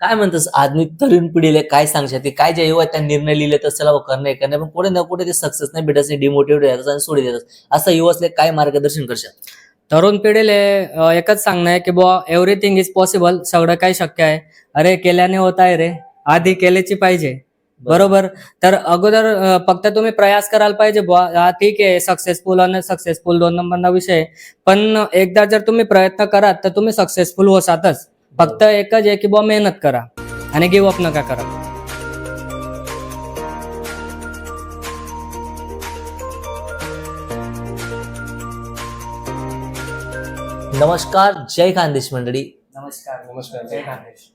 काय म्हणतस? आधुनिक तरुण पिढीला काय सांगशात ते काय जे युवा त्या निर्णय लिहिले तर चला करणे करणे पण कुठे ना कुठे ते सक्सेस नाही भेटत डिमोटिवेट होतात आणि सोडी देतात. असं युवासले काय मार्गदर्शन करशात तरुण पिढीले एकच सांगणं आहे की बुवा एव्हरीथिंग इज पॉसिबल सगळं काही शक्य आहे. अरे केल्याने होत आहे रे. आधी केल्याची पाहिजे. बरोबर? तर अगोदर फक्त तुम्ही प्रयास करायला पाहिजे बुवा. हा ठीक आहे सक्सेसफुल आणि सक्सेसफुल दोन नंबरचा विषय. पण एकदा जर तुम्ही प्रयत्न कराल तर तुम्ही सक्सेसफुल होसातच. फक्त एकच आहे की बुवा मेहनत करा आणि गिव्ह अप नका करा. नमस्कार जय खानदेश मंडळी. नमस्कार नमस्कार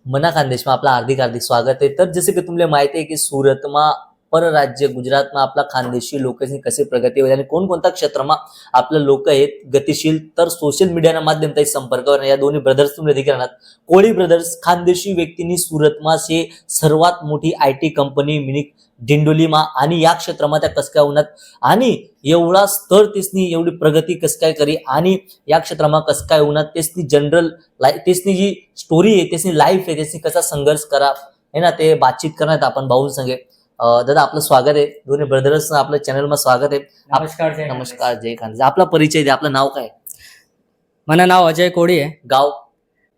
मना खानदेशમાં आपलं हार्दिक हार्दिक स्वागत आहे. तर जसे की तुम्हाला माहिती आहे की सुरतમાં परराज्य गुजरातमा आपला खानदेशी લોકોની કશે प्रगती होईल आणि कोणकोणत्या ક્ષેત્રમાં आपलं लोक आहेत गतिशील तर सोशल मीडियाના માધ્યમથી સંપર્ક या दोन्ही ब्रदर्स तुम्ही अधिकरणात कोळी ब्रदर्स खानदेशी व्यक्तींनी सुरतमा से सर्वात मोठी आयटी कंपनी मिनी डिंडोलीमा आणि या क्षेत्रामध्ये कसं काय होणार? आणि एवढा स्तर तिसनी एवढी प्रगती कसं काय करी? आणि या क्षेत्रामध्ये कसं काय उन्हात तेसनी जनरल लाईफ तेसनी जी स्टोरी आहे तेसनी लाईफ आहे तेसनी कसा संघर्ष करा? है ना ते बातचीत करण्यात आपण भाऊन सांगे दादा आपलं स्वागत आहे. दोन्ही ब्रदर्स आपल्या चॅनलमध्ये स्वागत आहे. नमस्कार जय नमस्कार जय खान आपला परिचय द्या. आपलं नाव काय? मला नाव अजय कोळी आहे. गाव?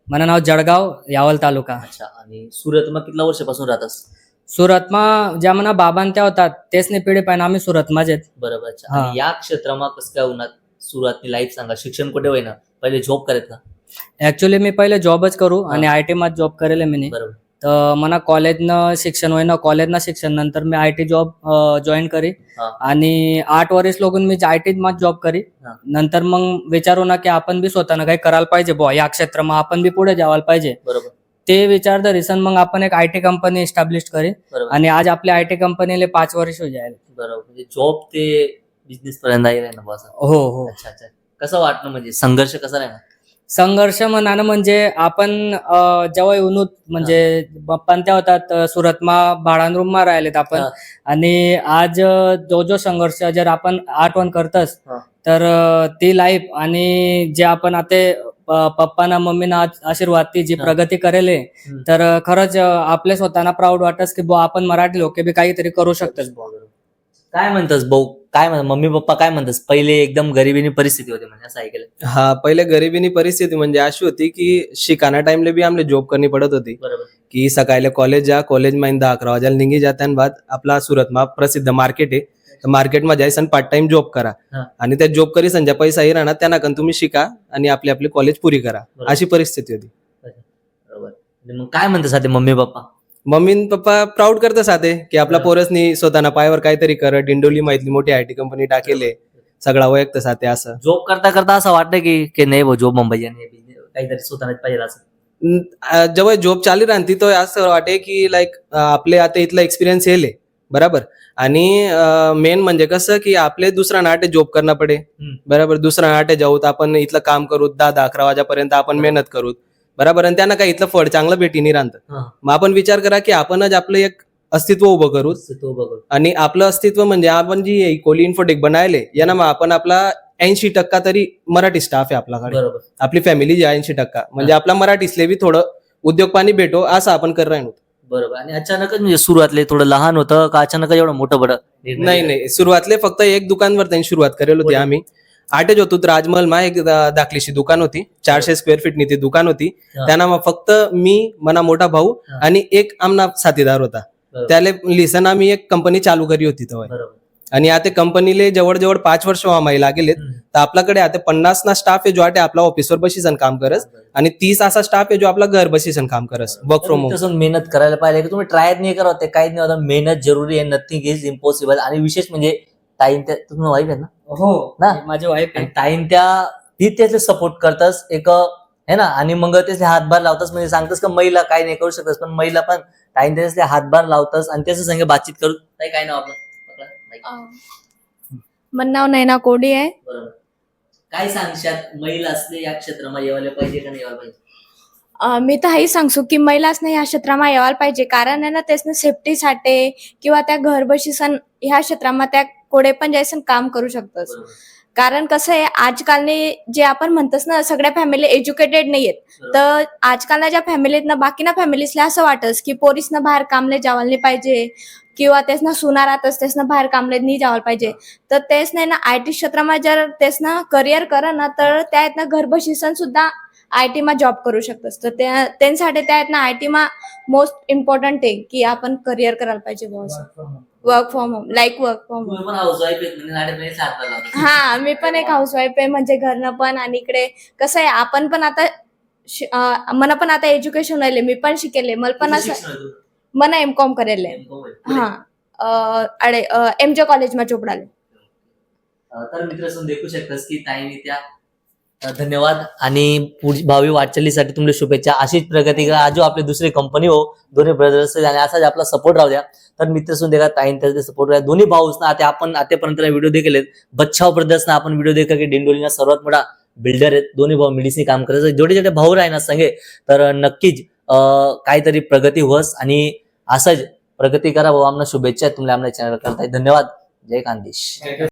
मला नाव जळगाव यावल तालुका. अच्छा आणि सुरतमा कितला वर्षापासून राहतास सुरतमा ज्या मना बाबान त्या होतात तेच नाही पिढी पाहिजे आम्ही सुरतमाच आहेत बरोबर अच्छा. या क्षेत्रमा कसं काय होणार? सुरुवातनी लाईफ सांगा. शिक्षण कुठे होईना? पहिले जॉब करत का? ऍक्च्युली मी पहिले जॉबच करू आणि आय टी मध्ये जॉब करेल मी. बरोबर. तर मला कॉलेजनं शिक्षण होईना कॉलेजनं शिक्षण नंतर मी आय टी जॉब जॉईन करी. हा. आणि आठ वर्ष लोगून मी आय टी मध्ये जॉब करी. हा. नंतर मग विचारू ना की आपण बी स्वतःनं काही करायला पाहिजे बुवा या क्षेत्राમાં आपण बी पुढे जावायला पाहिजे. बरोबर. ते विचार द रिसन मग आपण एक आय टी कंपनी एस्टॅब्लिश करी. बरोबर. आणि आज आपल्या आय टी कंपनीला पाच वर्ष हो जायला. बरोबर. म्हणजे जॉब ते बिझनेस पर्यंत आहे ना बस हो हो. अच्छा अच्छा. कसं वाटणं म्हणजे? संघर्ष कसा नाही संघर्ष म्हणानं म्हणजे आपण जेव्हा येऊन म्हणजे पंत्या होतात अं, सुरतमा भाडांरूममा राहिलेत आपण. आणि आज जो जो संघर्ष जर आपण आठवण करतस. तर ती लाईफ आणि जे आपण आता पप्पाना मम्मीना आशीर्वाद ती जी. प्रगती करेले. तर खरंच अं, आपल्या स्वतःना प्राऊड वाटस की बुवा आपण मराठी लोक बी काहीतरी करू शकतोस. काय म्हणतस भाऊ काय म्हणत मम्मी पप्पा काय म्हणतस पहिले एकदम गरिबीनी परिस्थिती होती म्हणजे असं ऐकलं. हा पहिले गरिबीनी परिस्थिती म्हणजे अशी होती की शिकाना टाइमले भी आमले जॉब करनी पडत होती. बरोबर. की सकाळी कॉलेज जा कॉलेज में दहा अकरा वाजायला निघी जात्यान बाद आपला सुरतमा प्रसिद्ध मार्केट आहे. तर मार्केटમાં जायसन पार्ट टाइम जॉब करा. हा. आणि त्या जॉब करी संजा पैसा ही राहणार त्यांना कन तुम्ही शिका आणि आपली आपली कॉलेज पुरी करा. बरोबर. अशी परिस्थिती होती. बरोबर. म्हणजे मग काय म्हणतात साधे मम्मी पप्पा? मम्मी न पप्पा प्राऊड करत साधे की आपला. पोरसनी स्वतःना पायावर काहीतरी कर डिंडोली माहितली मोठी आय टी कंपनी टाकेले सगळा वयक्त साथे असं. जॉब करता करता असं वाटतं की की नाही भाऊ जॉब मुंबई काहीतरी स्वतःच पाहिजे असं. न- आ, जेव्हा जॉब चालू राहती तो असं वाटे की लाईक आपले आता इथला एक्सपिरियन्स येले बराबर? आणि मेन म्हणजे कसं की आपले दुसरा नाटे जॉब करणं पडे. हम्म. बराबर? दुसरा नाटे जाऊत आपण इथलं काम करू दहा दहा अकरा वाजेपर्यंत आपण मेहनत करू. बराबर आणि त्यांना काय इथलं फळ चांगलं भेटी नाही राहतं हा. मग आपण विचार करा की आपणच आपलं एक अस्तित्व उभं करू. आणि आपलं अस्तित्व म्हणजे आपण जी कोली इन्फोटेक बनायले यांना मग आपण आपला ऐंशी टक्का तरी मराठी स्टाफ आहे आपल्याकडे. आपली फॅमिली जी ऐंशी टक्का. म्हणजे आपला मराठीसले बी थोडं उद्योग पाणी भेटो असं आपण कर राहिलो. बरोबर. आणि अचानकच म्हणजे सुरुवातले थोडं लहान होतं का अचानक एवढं मोठं बडं निर्णय नाही? नाही. सुरुवातले फक्त एक दुकानवर त्यांनी सुरुवात करेल होती. आम्ही. आठच होतो राजमहल मा एक दा- दाखलीशी दुकान होती. चारशे स्क्वेअर फीटनी ती दुकान होती. हा. त्यांना मग फक्त मी मना मोठा भाऊ हा. आणि एक आमना साथीदार होता. बरोबर. त्याले लिसन आम्ही एक कंपनी चालू करी होती तेव्हा बरोबर. आणि आता कंपनीले जवळजवळ पाच वर्ष व्हामाई लागेलेत. हम्म. तर आपल्याकडे आता पन्नास ना स्टाफ आहे जो आटे आपला ऑफिसवर बसीसन काम करस आणि तीस असा स्टाफ आहे जो आपला घर बसीसन काम करस. वर्क फ्रॉम होम तसं मेहनत करायला पाहिजे की तुम्ही ट्राय नाही करा ते काहीच नाही होतं. मेहनत जरुरी आहे. नथिंग इज इम्पॉसिबल आणि विशेष म्हणजे टाईम त्या तुम्ही वाईफ आहे ना? हो ना? माझी वाईफ आणि आहे. टाईम त्या ती त्याचे सपोर्ट करतास एक है ना? आणि मग त्याचे हातभार लावतास म्हणजे सांगतास का महिला काही नाही करू शकतास पण महिला पण टाईम त्याचे हातभार लावतास आणि त्याच्या संग बातचीत करू. काही काय नाव आपलं? अं, नाव नैना कोडी आहे. बरोबर. काय सांगशात? महिला असले या क्षेत्रामध्ये यायला पाहिजे का नाही यायला पाहिजे? मी तर हेही सांगसू की महिलासने ह्या क्षेत्राમાં यायला पाहिजे. कारण आहे ना त्यासने सेफ्टीसाठी किंवा त्या घर बशीसन ह्या क्षेत्राમાં त्या कोडे पण जायसन काम करू शकतस. कारण कसं आहे आजकालने जे आपण म्हणतोस ना सगळ्या फॅमिली एज्युकेटेड नाहीयेत. तर आजकालच्या ज्या फॅमिलीत ना बाकीना फॅमिलीसला असं वाटस की पोरीसनं बाहेर कामले जावायला नाही पाहिजे किंवा तेच ना सुना राहतच तेच ना बाहेर कामले नाही जावायला पाहिजे. तर तेच नाही ना आय टी क्षेत्रामध्ये जर तेच ना करिअर करा ना तर त्या आहेत ना घर बशीसन सुद्धा आय टीमा जॉब करू शकतोस. तर त्या त्यांसाठी त्या आहेत ना आय टीमा मोस्ट इम्पॉर्टंट आहे की आपण करिअर करायला पाहिजे boss work from home like work from home हा मी पण एक हाऊस वाईफ आहे म्हणजे घरनं पण आणि इकडे कसं आहे आपण पण आता मला पण आता एज्युकेशन राहिले मी पण शिकेले मला पण असं मला एम कॉम करेल हा अं, अडे एम जे चोपडाले तर मित्र देखू शकतस की ताईने त्या धन्यवाद. आणि पुढची भावी वाटचालीसाठी तुमच्या शुभेच्छा. अशीच प्रगती करा. आजो आपली दुसरी कंपनी हो दोन्ही ब्रदर्स आणि असाच आपला सपोर्ट राहू द्या. तर मित्र सुन देखा ताईन त्याचे सपोर्ट राहू दोन्ही भाऊस ना आता आपण आतापर्यंत व्हिडिओ देखील बच्छाव ब्रदर्स ना आपण व्हिडिओ देखील की डिंडोलीना सर्वात मोठा बिल्डर आहेत. दोन्ही भाऊ मिडीसनी काम करत जेवढे जेवढे भाऊ राही ना संगे तर नक्कीच काहीतरी प्रगती होस. आणि असंच प्रगती करा भाऊ. आम्हाला शुभेच्छा तुम्हाला आमच्या चॅनल करताय. धन्यवाद. जय कांदेश.